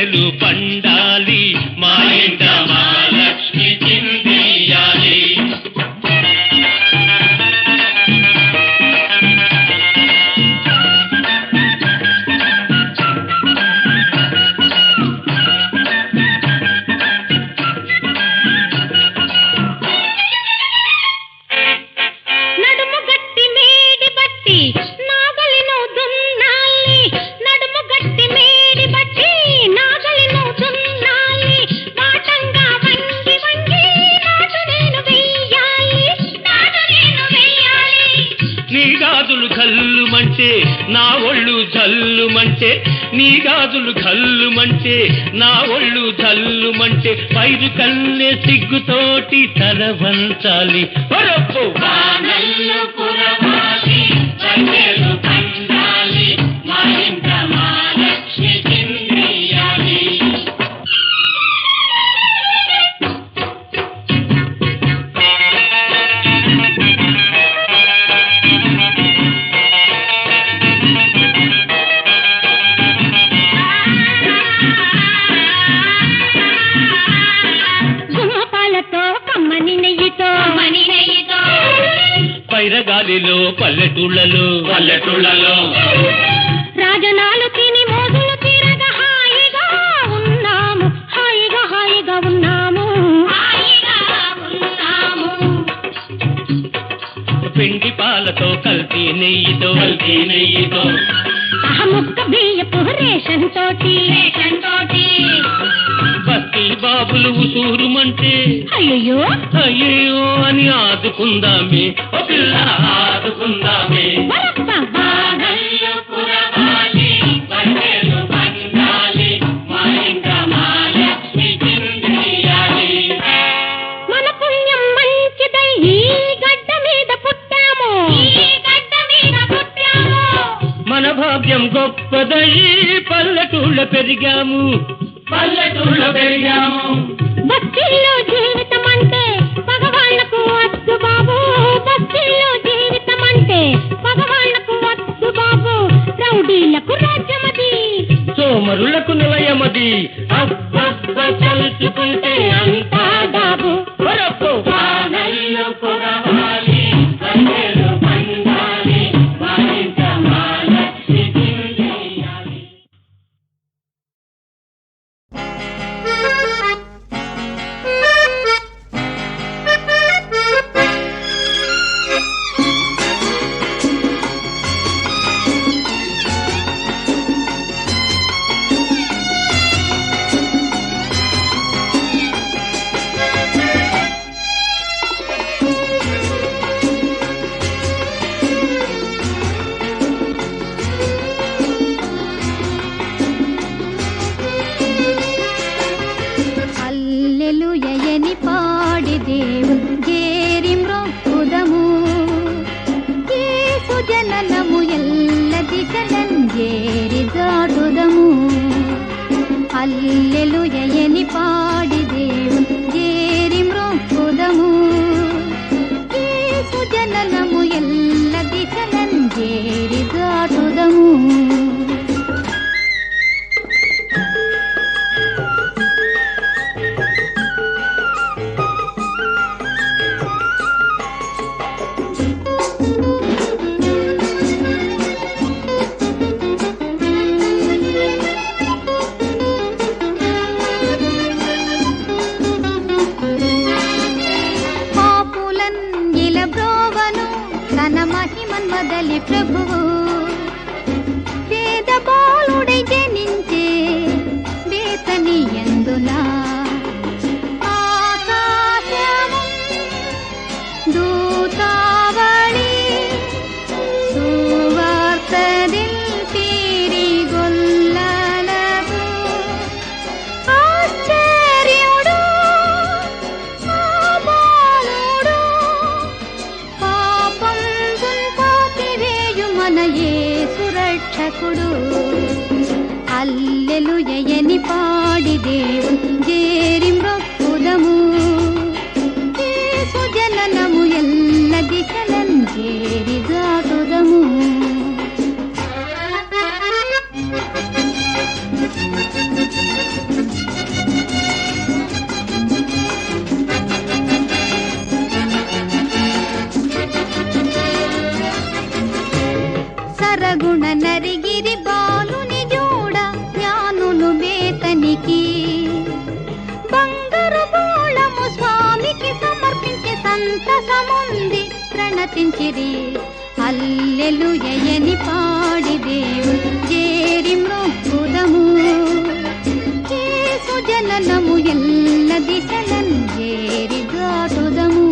వెలు పండు సిగ్గుతోటి తల వంచాలి అంటే అయ్యో అయ్యో అని ఆదుకుందామే. ఓ పిల్ల ఆదుకుందామే. భాగ్యం గొప్పదై పల్లెటూళ్ళ పెరిగాము. పల్లెటూళ్ళ పెరిగాము. இல்லை దిశలన్ దాటుదము సరగుణ నరిగిరి బా స్తుతించిరి అల్లెలు ఎయని పాడి దేవుడు చేరి మృక్కుదము చేసు జననము ఎల్ల దిశలను చేరి దాటుదము.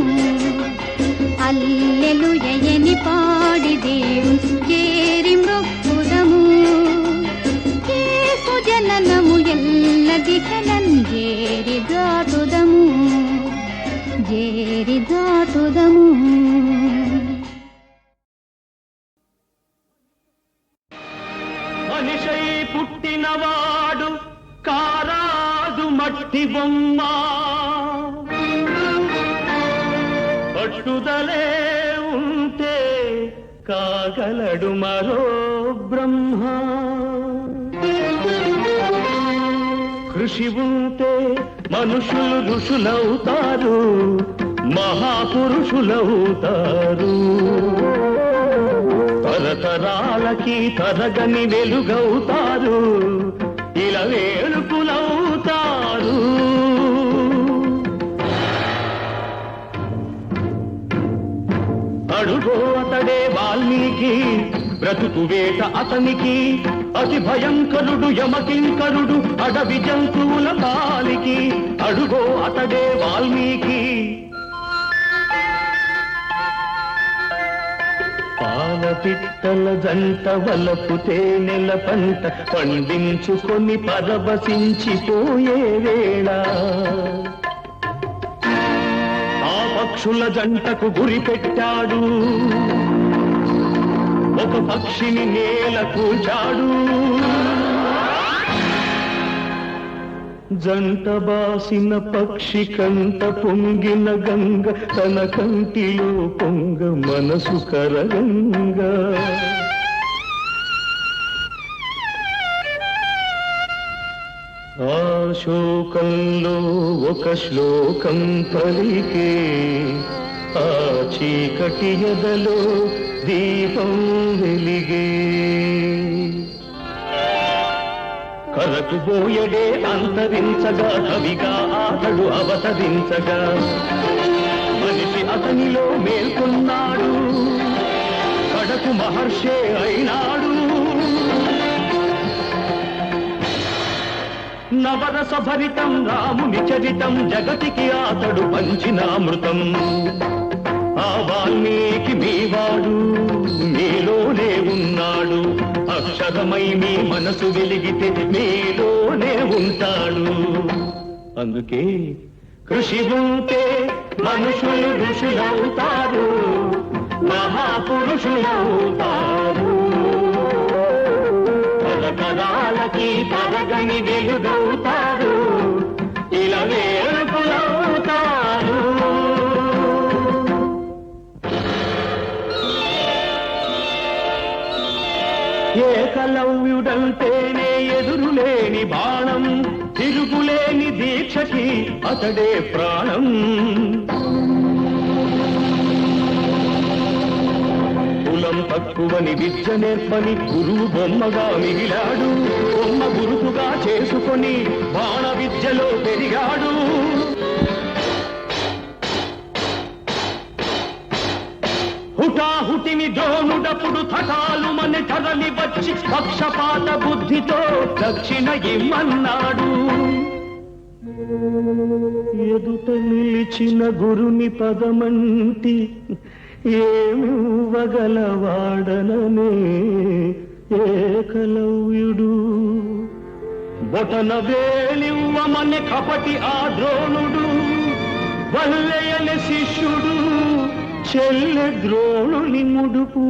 అల్లెలు ఎయని పాడి దేవుడు చేరి మృక్కుదము చేసు జననము ఎల్ల దిశలను చేరి దాటుదము. చేరి దాటుదము. మట్టి బొమ్మ. పట్టుదలే ఉంటే కాగలడు మరో బ్రహ్మ. కృషి ఉంటే మనుషులు ఋషులవుతారు మహాపురుషులవుతారు. తరతరాలకి తరగని వెలుగవుతారు ఇలా వేడుకులవుతారు అతడే వాల్మీకి బ్రతుకు వేట అతనికి అతి భయంకరుడు యమకింకరుడు అడవి జంతువుల కాలికి అడుగో అతడే వాల్మీకి. పాల పిట్టల జంట వలపు తేనెల పంట పండించుకొని పరవశించిపోయే వేళ. పక్షుల జంటకు గురి పెట్టాడు. ఒక పక్షిని నేల కూచాడు జంట బాసిన పక్షి కంట పొంగిన గంగ తన కంటిలో పొంగ మనసు కరగంగా. శోకంలో ఒక శ్లోకం పలికే ఆ చీకటి ఎదలో దీపం వెలిగే. కరకుబోయడే అంతరించగా కవిగా అతడు అవతరించగా. మనిషి అతనిలో మేల్కొన్నాడు. కడకు మహర్షే అయినాడు. నవరస భరితం రాముని చరితం జగతికి అతడు పంచిన అమృతం. ఆ వాల్మీకి మీవాడు మీలోనే ఉన్నాడు. అక్షరమై మీ మనసు వెలిగితే మీలోనే ఉంటాడు. అందుకే కృషి ఉంటే మనుషులు ఋషులవుతారు మహాపురుషులవుతారు. తరతరాలకి తరగని వెలుగవుతారు ఇలా వేడుకులవుతారు ఏకలవ్యుడంటేనే ఎదురులేని బాణం తిరుగులేని దీక్షకి అతడే ప్రాణం. కులం తక్కువని విద్య నేర్పని గురువు బొమ్మగా మిగిలాడు. బొమ్మ గురుతుగా చేసుకొని బాణ విద్యలో పెరిగాడు. హుటాహుటిని ద్రోణుడప్పుడు తటాలు మన కదలి వచ్చి పక్షపాత బుద్ధితో దక్షిణ ఇమ్మన్నాడు. ఎదుట నిలిచిన గురుని పదమంటి ఏమివ్వగలవాడననే ఏకలవ్యుడు. బొటన వేలివ్వమని కపటి ఆ ద్రోణుడు వల్లయని శిష్యుడు చెల్లె ద్రోణుని ముడుపు.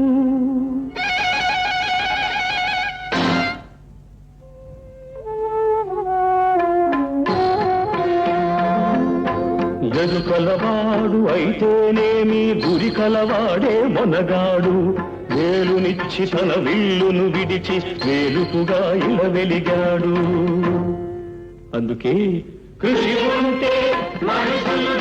కలవాడు అయితేనేమి గురి కలవాడే మొనగాడు. వేలునిచ్చి తన విల్లును విడిచి వేలుపుగా ఇల వెలిగాడు. అందుకే కృషి ఉంటే మనుషులు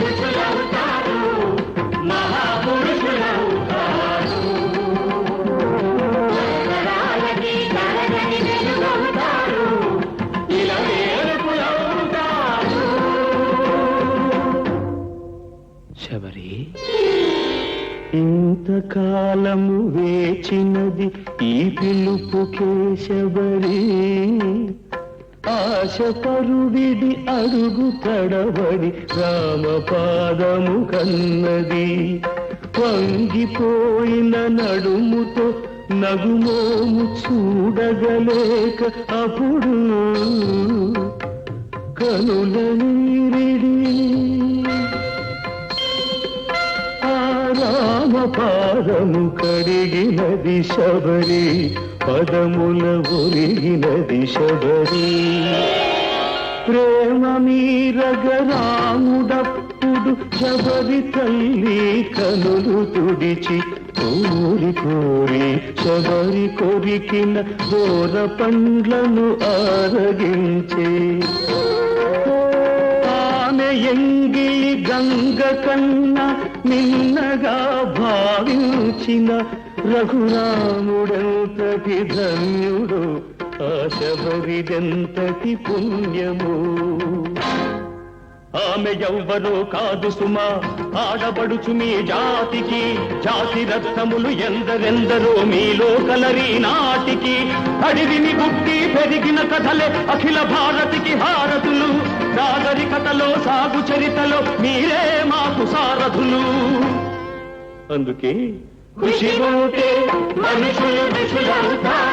ఇంతకాలము వేచినది ఈ పిలుపు శబరి ఆశ అడుగు తడబడి రామపాదము కన్నది. వంగిపోయిన నడుముతో నగుమోము చూడగలేక అప్పుడు కనుల నీరిడి పాదము కడిగినది శబరి పదముల ఒరిగినది శబరి. ప్రేమ మీరగరాముడప్పుడు శబరి తల్లి కనులు తుడిచి కోరి కోరి శబరి కొరికిన దూర పండ్లను ఆరగించే. ఆమె ఎంగిలి గంగ కన్నా నిన్నగా భావించిన రఘురాముడెంతటి ధన్యుడు ఆ శబరిదెంతటి పుణ్యము. ఆమె ఎవ్వరూ కాదు సుమా. ఆడబడుచు మీ జాతికి జాతి రత్నములు ఎందరెందరో మీలో కలరి నాటికి. అడివిని గుట్టి పెరిగిన కథలే అఖిల భారతికి హారతులు. నాగరికతలో సాగు చరితలో మీరే మాకు సారథులు. అందుకే కృషి ఉంటే మనుషులు ఋషులవుతారు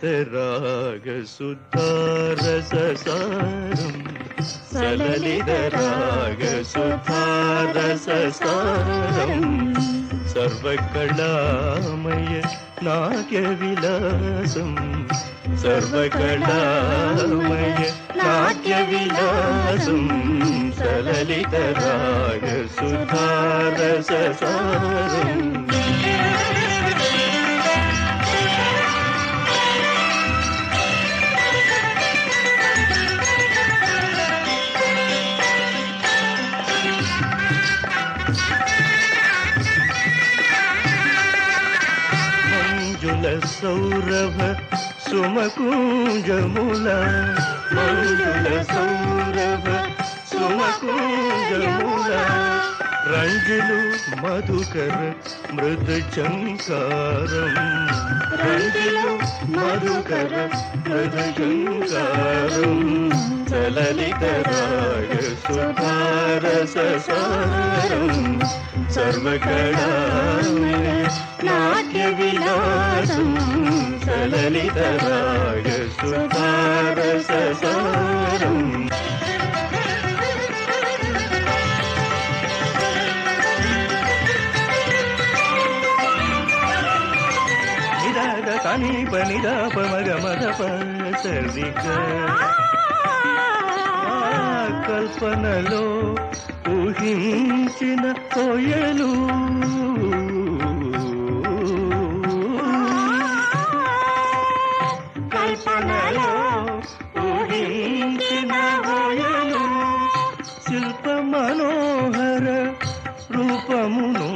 సలలిత రాగ సుధారస సారం సలలిత రాగ సుధారస సౌరభ సుమకుంజముల. మంజుల సౌరభ సుమకుంజముల. రంజులు మధుకర మృద చంకారం రంజులు మధుకర మృద చంకారం చలలిత రాగ సుధారస సారం సర్వకళామయ నాట్య విలాసం చలలిత రాగ సుధారస సారం తని పని దాప మగ మద సరిగ కల్పనలో ఊహించిన కోయలు కల్పనలో ఊహించిన హోయలు శిల్ప మనోహర రూపము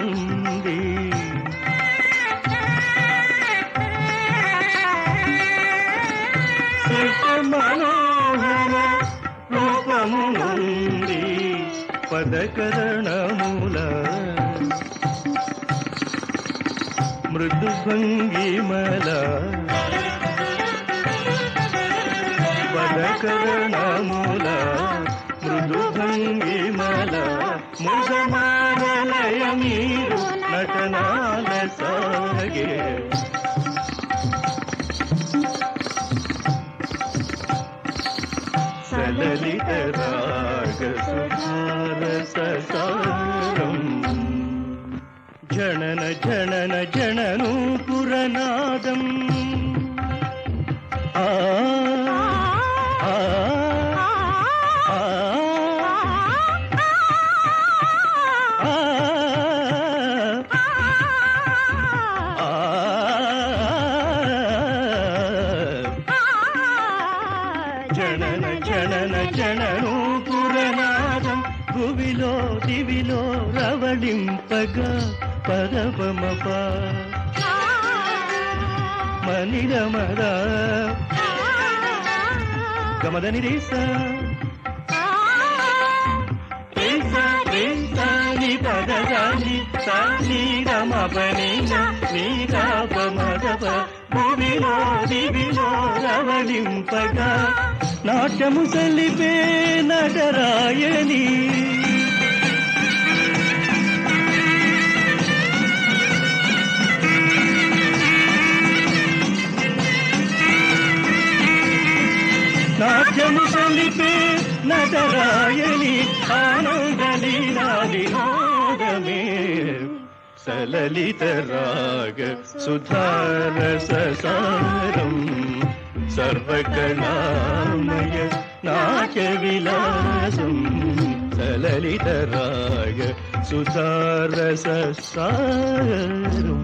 పదకరణముల మృదు భంగిమల పదకరణముల మృదు భంగిమల ముదమారలయ మీరు నటనాల సాగే. సలలిత రాగ సుధారస జనన జనన జననూ పురనాదం. ఆ, భువిలో దివిలో రవళింపగా పరపమప మణిరమరా. గమదని రేసా రేస రేస ని పదదాని సాని రమపని నీ కాపమదప. భూమిలో దివిలో రవళింపగా నాట్యము సలిపే నటరాయని నాట్యము సలిపే నటరాయని ఆనందలీలాలినాదమే సలలిత రాగ సుధారస సారం. సర్వకళామయ నాట్య విలాసం సలలిత రాగ సుధారస సారం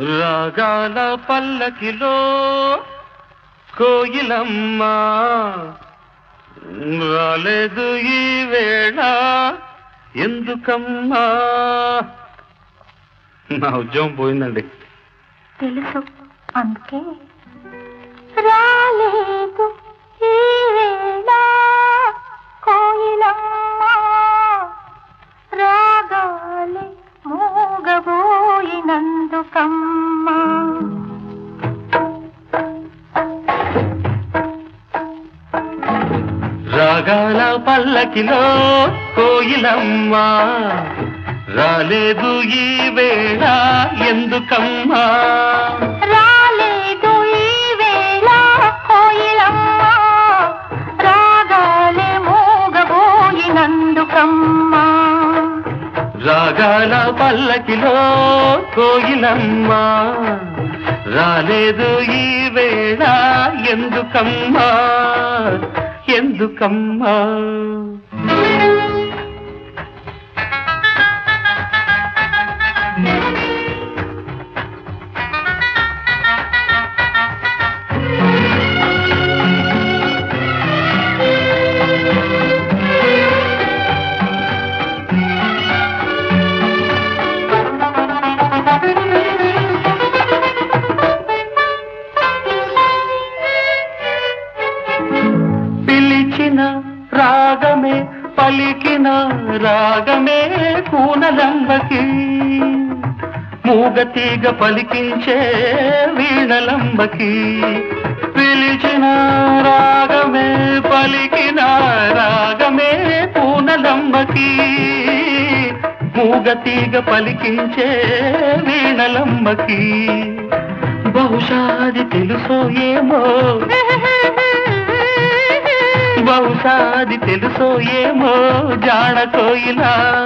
రాగాల పల్లకిలో కోయిలమ్మ. రాలేదు ఈ వేళ ఎందుకమ్మా? నా ఉద్యోగం పోయిందండి. తెలుసు అందుకే పల్లకిలో కోయిలమ్మ. రాలేదు ఈ వేళ ఎందుకమ్మా? రాలేదు ఈ వేళ కోయిలమ్మ. రాగాలి మూగబోయినందుకమ్మా. రాగాల పల్లకిలో కోయిలమ్మ. రాలేదు ఈ వేళ ఎందుకమ్మా? ఎందుకమ్మా? తీగ పలికించే వీణలంబకి పిలిచిన రాగమే పలికిన రాగమే పూనలంబకి. మూగ తీగ పలికించే వీణలంబకి. బహుశాది తెలుసో ఏమో? బహుశాది తెలుసో ఏమో? జాడ కోయిలా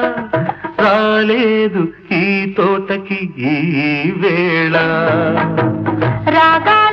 రాలేదు ఈ తోటకి ఈ వేళ. రాగా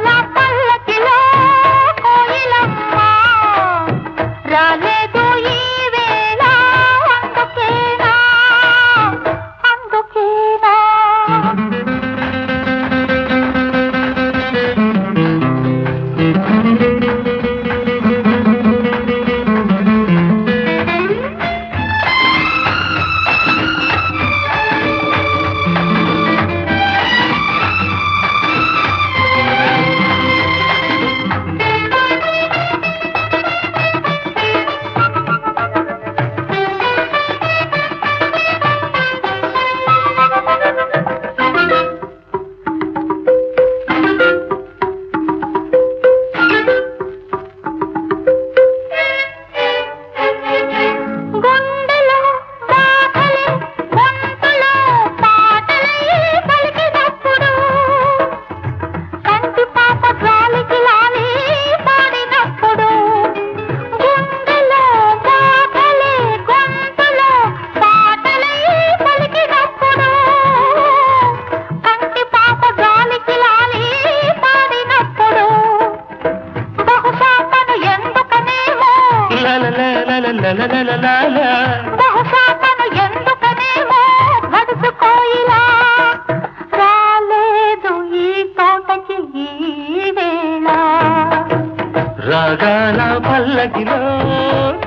రాగాన పల్లకిలో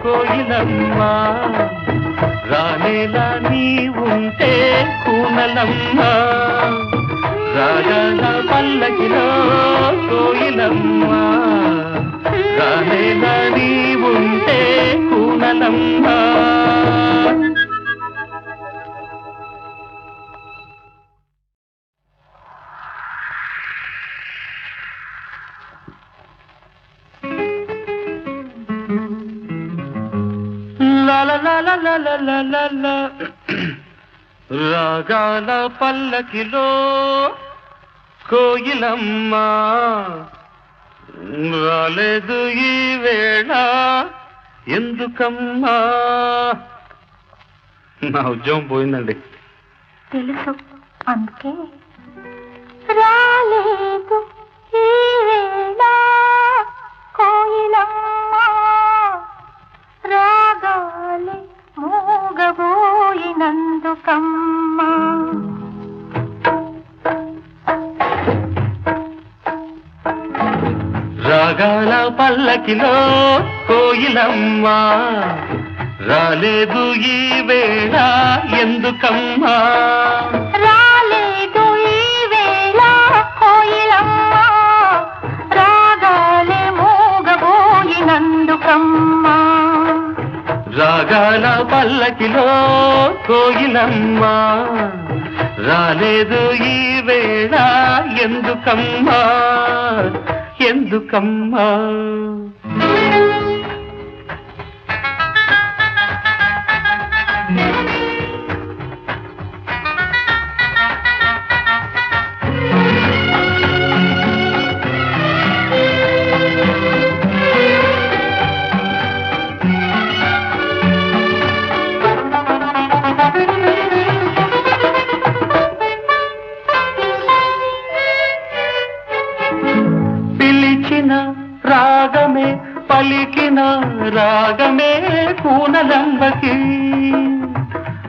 కోయిలమ్మా. రానేలా నీ ఉంటే కూనలమ్మా. రాగాన పల్లకిలో కోయిలమ్మా. గానైనా నీ ఉంటే కూనలందా రాగాల పల్లకిలో కోయిలమ్మ రాలేదు ఈ వేళ. ఎందుకమ్మా? నా ఉద్యోగం పోయిందండి. తెలుసు. అందుకే రాలేదు ఈ వేళ. కోయిలమ్మ రాగాలి మూగబోయినందుకమ్మా. రాగాల పల్లకిలో కోయిలమ్మ. రాలేదు ఈ వేళ ఎందుకమ్మా? రాలేదు ఈ వేళ కోయిలమ్మ. రాగాలి మూగబోయినందుకమ్మా. రాగాల పల్లకిలో కోయిలమ్మ. రాలేదు ఈ వేళ ఎందుకమ్మా? ఎందుకమ్మా?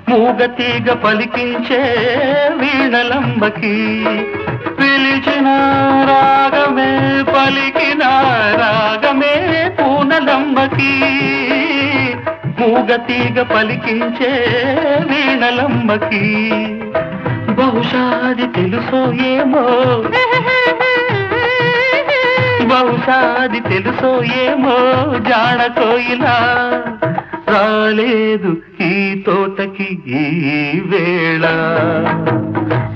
మూగతీగ పలికించే వీణలంబకి పిలిచిన రాగమే పలికిన రాగమే పూనలంబకి. మూగతీగ పలికించే వీణలంబకి బహుశా అది తెలుసో ఏమో? బహుశా అది తెలుసో ఏమో? జాడ కోయిలా రాలేదు ఈ తోటకి ఈ వేళ.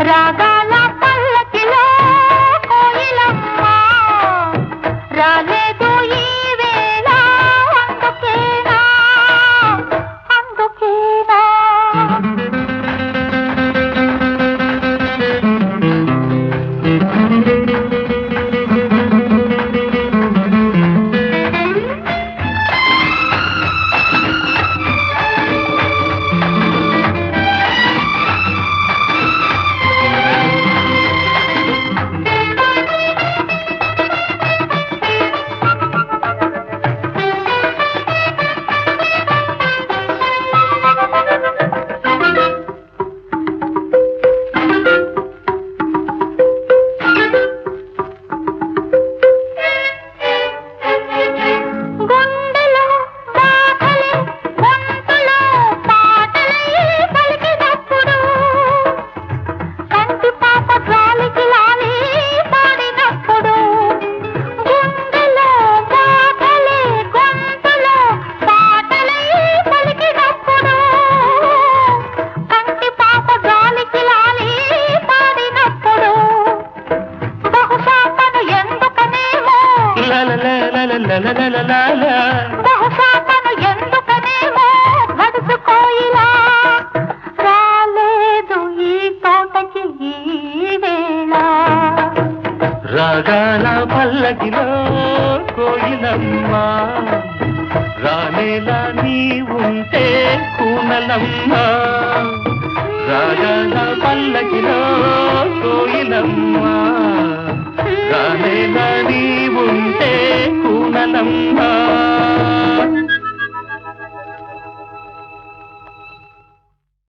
రాగాల పల్లకిలో కోయిలమ్మ రాలేదు